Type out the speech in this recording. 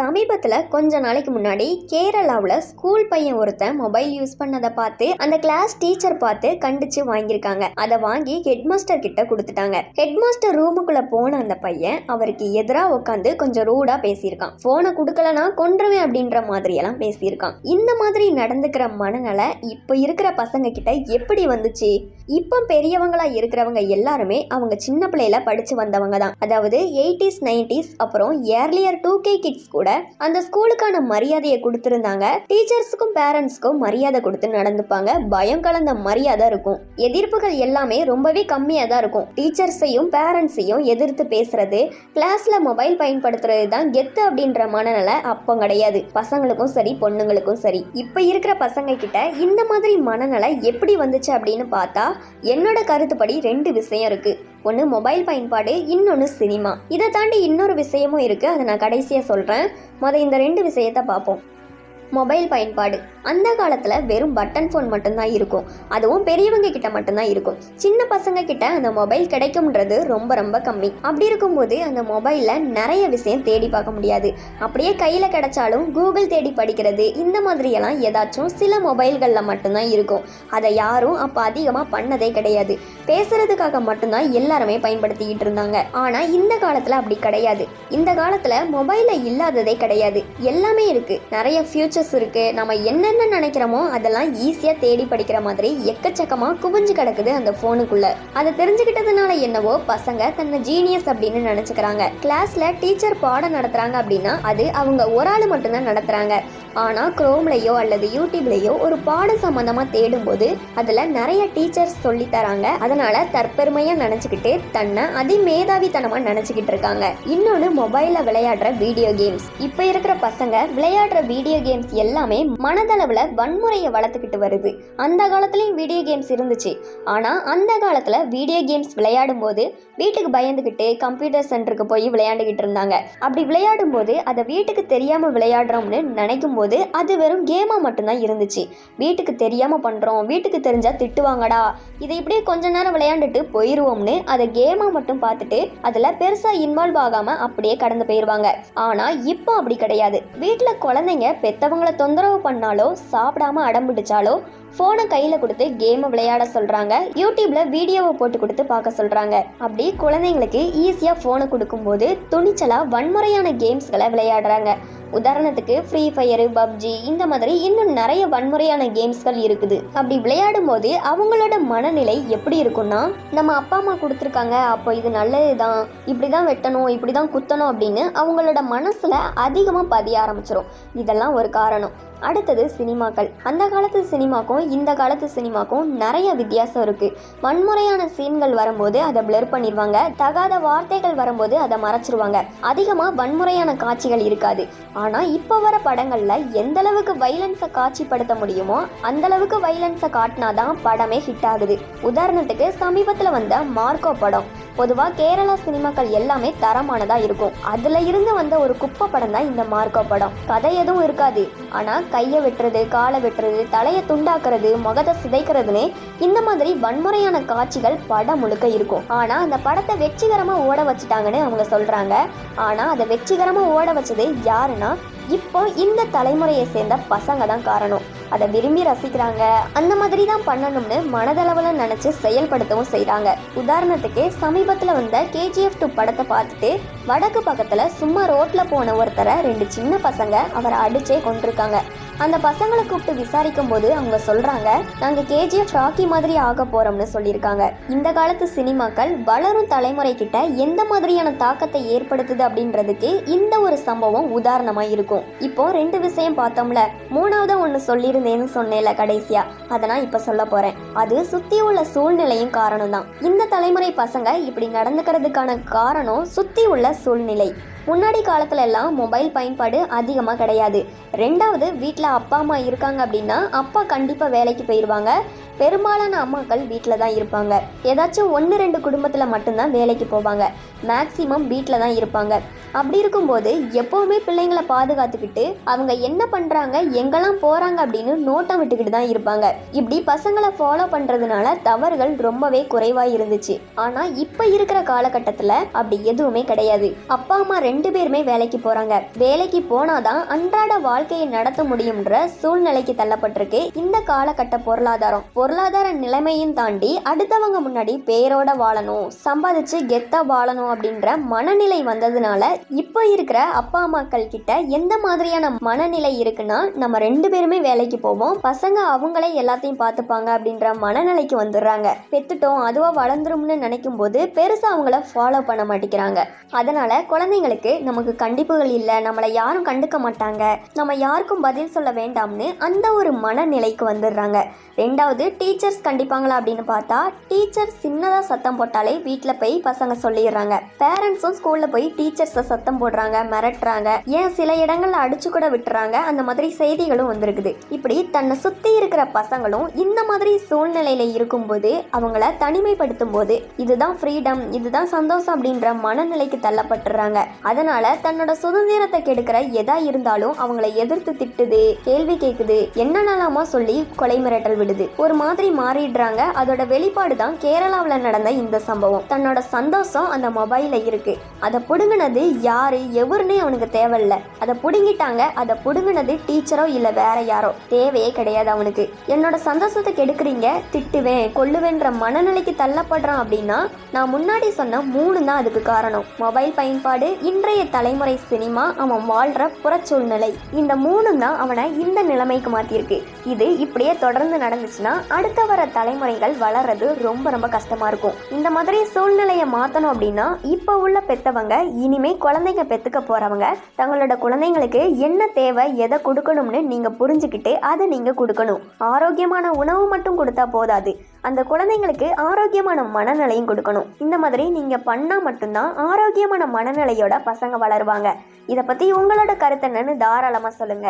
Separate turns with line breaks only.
சமீபத்தில் கொஞ்ச நாளைக்கு முன்னாடி கேரளாவில் ஸ்கூல் பையன் ஒருத்தன் மொபைல் யூஸ் பண்ணதை பார்த்து அந்த கிளாஸ் டீச்சர் பார்த்து கண்டிச்சு வாங்கியிருக்காங்க. அதை வாங்கி ஹெட்மாஸ்டர் கிட்ட கொடுத்துட்டாங்க. ஹெட்மாஸ்டர் ரூமுக்குள்ள போன அந்த பையன் அவருக்கு எதிராக உட்காந்து கொஞ்சம் ரூடா பேசியிருக்கான். போனை கொடுக்கலனா கொன்றுவேன் அப்படின்ற மாதிரி எல்லாம் பேசியிருக்கான். இந்த மாதிரி நடந்துக்கிற மனநிலை இப்போ இருக்கிற பசங்க கிட்ட எப்படி வந்துச்சு? இப்போ பெரியவங்களா இருக்கிறவங்க எல்லாருமே அவங்க சின்ன பிள்ளையில படிச்சு வந்தவங்க தான். அதாவது எயிட்டிஸ் நைன்டிஸ் அப்புறம் ஏர்லியர் டூ கே கிட்ஸ் கூட அந்த ஸ்கூலுக்கான மரியாதையை கொடுத்துருந்தாங்க. டீச்சர்ஸுக்கும் பேரண்ட்ஸ்க்கும் மரியாதை கொடுத்து நடந்துப்பாங்க. பயம் கலந்த மரியாதை இருக்கும். எதிர்ப்புகள் எல்லாமே ரொம்பவே கம்மியாக தான் இருக்கும். டீச்சர்ஸையும் பேரண்ட்ஸையும் எதிர்த்து பேசுறது கிளாஸ்ல மொபைல் பயன்படுத்துறது தான் கெத்து அப்படின்ற மனநிலை அப்போ கிடையாது. பசங்களுக்கும் சரி பொண்ணுங்களுக்கும் சரி. இப்போ இருக்கிற பசங்க கிட்ட இந்த மாதிரி மனநிலை எப்படி வந்துச்சு அப்படின்னு பார்த்தா என்னோட கருத்துப்படி ரெண்டு விஷயம் இருக்கு. ஒன்று மொபைல் பயன்பாடு இன்னொன்று சினிமா. இதை தாண்டி இன்னொரு விஷயமும் இருக்குது அதை நான் கடைசியாக சொல்கிறேன் முத இந்த ரெண்டு விஷயத்தை பார்ப்போம். மொபைல் பயன்பாடு. அந்த காலத்தில் வெறும் பட்டன் ஃபோன் மட்டும்தான் இருக்கும். அதுவும் பெரியவங்க கிட்ட மட்டும்தான் இருக்கும். சின்ன பசங்க கிட்ட அந்த மொபைல் கிடைக்கும்ன்றது ரொம்ப ரொம்ப கம்மி. அப்படி இருக்கும்போது அந்த மொபைலில் நிறைய விஷயம் தேடி பார்க்க முடியாது. அப்படியே கையில் கிடைச்சாலும் கூகுள் தேடி படிக்கிறது இந்த மாதிரியெல்லாம் ஏதாச்சும் சில மொபைல்களில் மட்டும்தான் இருக்கும். அதை யாரும் அப்போ அதிகமாக பண்ணதே கிடையாது. பேசுறதுக்காக மட்டும்தான் எல்லாருமே பயன்படுத்திக்கிட்டு இருந்தாங்க. ஆனால் இந்த காலத்தில் அப்படி கிடையாது. இந்த காலத்தில் மொபைலில் இல்லாததே கிடையாது. எல்லாமே இருக்குது நிறைய ஃபியூச்சர்ஸ் இருக்குது நம்ம என்னென்ன நினைக்கிறோமோ அதெல்லாம் ஈஸியாக தேடி படிக்கிற மாதிரி எக்கச்சக்கமாக குவிஞ்சு கிடக்குது அந்த ஃபோனுக்குள்ள அதை தெரிஞ்சுக்கிட்டதுனால என்னவோ பசங்க தன்னை ஜீனியஸ் அப்படின்னு நினச்சிக்கிறாங்க. கிளாஸில் டீச்சர் பாடம் நடத்துகிறாங்க அப்படின்னா அது அவங்க ஒரு ஆள் மட்டும்தான் நடத்துகிறாங்க ஆனால் குரோம்லையோ அல்லது யூடியூப்லேயோ ஒரு பாடம் சம்மந்தமாக தேடும்போது அதில் நிறைய டீச்சர்ஸ் சொல்லித்தராங்க. தராங்க தற்பெருமையாக நினச்சிக்கிட்டு தன்னை அதிமேதாவித்தனமாக நினச்சிக்கிட்டு இருக்காங்க. இன்னொன்று மொபைலில் விளையாடுற வீடியோ கேம்ஸ் இப்போ இருக்கிற பசங்க விளையாடுற வீடியோ கேம்ஸ் எல்லாமே மனதளவில் வன்முறையை வளர்த்துக்கிட்டு வருது. அந்த காலத்துலேயும் வீடியோ கேம்ஸ் இருந்துச்சு. ஆனால் அந்த காலத்தில் வீடியோ கேம்ஸ் விளையாடும் போது வீட்டுக்கு பயந்துக்கிட்டு கம்ப்யூட்டர் சென்டருக்கு போய் விளையாண்டுக்கிட்டு இருந்தாங்க. அப்படி விளையாடும் போது அதை வீட்டுக்கு தெரியாமல் விளையாடுறோம்னு நினைக்கும் போது அது வெறும் கேமாக மட்டும்தான் இருந்துச்சு. வீட்டுக்கு தெரியாமல் பண்ணுறோம் வீட்டுக்கு தெரிஞ்சால் திட்டுவாங்கடா. இதை இப்படியே கொஞ்ச நேரம் விளையாண்டுட்டு போயிடுவோம்னு அதை கேமாக மட்டும் பார்த்துட்டு அதில் பெருசாக இன்வால்வ் ஆகாமல் அப்படியே கடந்து போயிடுவாங்க ஆனால் இப்போ அப்படி கிடையாது. வீட்டில் குழந்தைங்க பெற்றவங்க அவங்கள தொந்தரவு பண்ணாலோ சாப்பிடாம அடம் பிடிச்சாலோ ஃபோனை கையில் கொடுத்து கேமை விளையாட சொல்கிறாங்க யூடியூப்பில் வீடியோவை போட்டு கொடுத்து பார்க்க சொல்கிறாங்க அப்படி குழந்தைங்களுக்கு ஈஸியாக ஃபோனை கொடுக்கும்போது துணிச்சலாக வன்முறையான கேம்ஸ்களை விளையாடுறாங்க. உதாரணத்துக்கு ஃப்ரீ ஃபயரு பப்ஜி இந்த மாதிரி இன்னும் நிறைய வன்முறையான கேம்ஸ்கள் இருக்குது. அப்படி விளையாடும் போது அவங்களோட மனநிலை எப்படி இருக்கும்னா நம்ம அப்பா அம்மா கொடுத்துருக்காங்க அப்போ இது நல்லது தான் இப்படி தான் வெட்டணும் இப்படி தான் குத்தணும் அப்படின்னு அவங்களோட மனசில் அதிகமாக பதிய ஆரம்பிச்சிடும் இதெல்லாம் ஒரு காரணம். அடுத்தது சினிமாக்கள். அந்த காலத்து சினிமாக்கும் இந்த காலத்து சினிமாக்கும் நிறைய வித்தியாசம் இருக்குது வன்முறையான சீன்கள் வரும்போது அதை பிளர் பண்ணிடுவாங்க. தகாத வார்த்தைகள் வரும்போது அதை மறைச்சிருவாங்க. அதிகமாக வன்முறையான காட்சிகள் இருக்காது. ஆனால் இப்போ வர படங்களில் எந்த அளவுக்கு வைலன்ஸை காட்சிப்படுத்த முடியுமோ அந்த அளவுக்கு வைலன்ஸை காட்டினாதான் படமே ஹிட் ஆகுது. உதாரணத்துக்கு சமீபத்தில் வந்த மார்க்கோ படம். பொதுவாக கேரளா சினிமாக்கள் எல்லாமே தரமானதாக இருக்கும். அதில் இருந்து வந்த ஒரு குப்பை படம் தான் இந்த மார்க்கோ படம். கதை எதுவும் இருக்காது. ஆனால் கையை வெட்டுறது காலை வெட்டுறது தலையை துண்டாக்குறது முகத்தை சிதைக்கிறதுன்னு இந்த மாதிரி வன்முறையான காட்சிகள் படம் முழுக்க இருக்கும். ஆனால் அந்த படத்தை வெற்றிகரமாக ஓட வச்சுட்டாங்கன்னு அவங்க சொல்கிறாங்க ஆனால் அதை வெற்றிகரமாக ஓட வச்சது யாருன்னா இப்போ இந்த தலைமுறையை சேர்ந்த பசங்க தான் காரணம். அதை விரும்பி ரசிக்கிறாங்க. அந்த மாதிரி தான் பண்ணணும்னு மனதளவில் நினச்சி செயல்படுத்தவும் செய்கிறாங்க உதாரணத்துக்கு சமீபத்தில் வந்த கேஜிஎஃப் டூ படத்தை பார்த்துட்டு வடக்கு பக்கத்தில் சும்மா ரோட்டில் போன ஒருத்தரை ரெண்டு சின்ன பசங்க அவரை அடிச்சே கொண்டிருக்காங்க அந்த பசங்களை கூப்பிட்டு விசாரிக்கும் போது அவங்க சொல்றாங்க நாங்க கேஜிஎஃப் ராக்கி மாதிரி ஆக போறோம்னு சொல்லியிருக்காங்க. இந்த காலத்து சினிமாக்கள் வளரும் தலைமுறை கிட்ட எந்த மாதிரியான தாக்கத்தை ஏற்படுத்துது அப்படின்றதுக்கு இந்த ஒரு சம்பவம் உதாரணமா இருக்கும். இப்போ ரெண்டு விஷயம் பார்த்தோம்ல. மூணாவது ஒன்று சொல்லியிருந்தேன்னு சொன்னேன்ல கடைசியா. அதை நான் இப்போ சொல்ல போறேன். அது சுத்தி உள்ள சூழ்நிலையும் காரணம் தான் இந்த தலைமுறை பசங்க இப்படி நடந்துக்கிறதுக்கான காரணம் சுத்தி உள்ள சூழ்நிலை. முன்னாடி காலத்துல எல்லாம் மொபைல் பயன்பாடு அதிகமாக கிடையாது. ரெண்டாவது வீட்டில் அப்பா அம்மா இருக்காங்க அப்படின்னா அப்பா கண்டிப்பாக வேலைக்கு போயிடுவாங்க பெரும்பாலான அம்மாக்கள் வீட்டில் தான் இருப்பாங்க. ஏதாச்சும் ஒன்று ரெண்டு குடும்பத்தில் மட்டும்தான் வேலைக்கு போவாங்க. மேக்சிமம் வீட்டில் தான் இருப்பாங்க. அப்படி இருக்கும்போது எப்போவுமே பிள்ளைங்களை பாதுகாத்துக்கிட்டு அவங்க என்ன பண்ணுறாங்க எங்கெல்லாம் போகிறாங்க அப்படின்னு நோட்டம் விட்டுக்கிட்டு தான் இருப்பாங்க. இப்படி பசங்களை ஃபாலோ பண்ணுறதுனால தவறுகள் ரொம்பவே குறைவாக இருந்துச்சு. ஆனால் இப்போ இருக்கிற காலகட்டத்தில் அப்படி எதுவுமே கிடையாது. அப்பா அம்மா ரெண்டு பேருமே வேலைக்கு போகிறாங்க வேலைக்கு போனாதான் அன்றாட வாழ்க்கையை நடத்த முடியுன்ற சூழ்நிலைக்கு தள்ளப்பட்டிருக்கு இந்த காலகட்ட பொருளாதாரம். பொருளாதார நிலைமையும் தாண்டி அடுத்தவங்க முன்னாடி பேரோட வாழணும் சம்பாதிச்சு கெத்தா வாழணும் அப்படின்ற மனநிலை வந்ததுனால இப்போ இருக்கிற அப்பா அம்மாக்கள் கிட்ட எந்த மாதிரியான மனநிலை இருக்குன்னா நம்ம ரெண்டு பேருமே வேலைக்கு போவோம். பசங்க அவங்களே எல்லாத்தையும் பார்த்துப்பாங்க அப்படின்ற மனநிலைக்கு வந்துடுறாங்க. பெத்துட்டோம் அதுவா வளர்ந்துரும்னு நினைக்கும் போது பெருசா அவங்கள ஃபாலோ பண்ண மாட்டேங்கிறாங்க. அதனால குழந்தைங்களுக்கு நமக்கு கண்டிப்புகள் இல்லை நம்மளை யாரும் கண்டுக்க மாட்டாங்க. நம்ம யாருக்கும் பதில் சொல்ல வேண்டாம்னு அந்த ஒரு மனநிலைக்கு வந்துடுறாங்க. ரெண்டாவது டீச்சர்ஸ் கண்டிப்பாங்களா அப்படின்னு பார்த்தா டீச்சர் சின்னதாக சத்தம் போட்டாலே வீட்டில் போய் பசங்க சொல்லிடுறாங்க. பேரண்ட்ஸும் ஸ்கூலில் போய் டீச்சர்ஸை சத்தம் போடுறாங்க மிரட்டுறாங்க. ஏன் சில இடங்களில் அடிச்சு கூட விட்டுறாங்க. அந்த மாதிரி செய்திகளும் வந்திருக்குது. இப்படி தன்னை சுற்றி இருக்கிற பசங்களும் இந்த மாதிரி சூழ்நிலையில் இருக்கும்போது அவங்கள தனிமைப்படுத்தும் போது இதுதான் ஃப்ரீடம் இதுதான் சந்தோஷம் அப்படின்ற மனநிலைக்கு தள்ளப்பட்டுறாங்க. அதனால தன்னோட சுதந்திரத்தை கெடுக்கிற எதா இருந்தாலும் அவங்கள எதிர்த்து திட்டுது கேள்வி கேட்குது என்னென்னலாமா சொல்லி கொலை மிரட்டல் விடுது. ஒரு மாதிரி மாதிரி மாறிடுறாங்க. அதோட வெளிப்பாடு தான் கேரளாவில் நடந்த இந்த சம்பவம். தன்னோட சந்தோஷம் அந்த மொபைலில் இருக்கு. அதை பிடுங்கினது யாரு? எவருன்னு அவனுக்கு தேவையில்ல. அதை பிடுங்கிட்டாங்க. அதை பிடுங்கினது டீச்சரோ இல்லை வேற யாரோ. தேவையே கிடையாது அவனுக்கு. என்னோட சந்தோஷத்தை கெடுக்குறீங்க. திட்டுவேன் கொள்ளுவேன்ற மனநிலைக்கு தள்ளப்படுறான் அப்படின்னா நான் முன்னாடி சொன்ன மூணு தான் அதுக்கு காரணம். மொபைல் பயன்பாடு இன்றைய தலைமுறை சினிமா அவன் வாழ்ற புறச்சூழ்நிலை. இந்த மூணு தான் அவனை இந்த நிலைமைக்கு மாத்திருக்கு இது இப்படியே தொடர்ந்து நடந்துச்சுன்னா அடுத்த வர தலைமுறைகள் வளர்றது ரொம்ப ரொம்ப கஷ்டமா இருக்கும். இந்த மாதிரி சூழ்நிலையை மாத்தணும் அப்படின்னா இப்போ உள்ள பெத்தவங்க இனிமே குழந்தைங்க பெத்துக்க போறவங்க தங்களோட குழந்தைங்களுக்கு என்ன தேவை எதை கொடுக்கணும்னு நீங்க புரிஞ்சுக்கிட்டு அதை நீங்க கொடுக்கணும். ஆரோக்கியமான உணவு மட்டும் கொடுத்தா போதாது. அந்த குழந்தைங்களுக்கு ஆரோக்கியமான மனநிலையும் கொடுக்கணும். இந்த மாதிரி நீங்க பண்ணா மட்டும்தான் ஆரோக்கியமான மனநிலையோட பசங்க வளருவாங்க. இதை பத்தி உங்களோட கருத்து என்னன்னு தாராளமா சொல்லுங்க.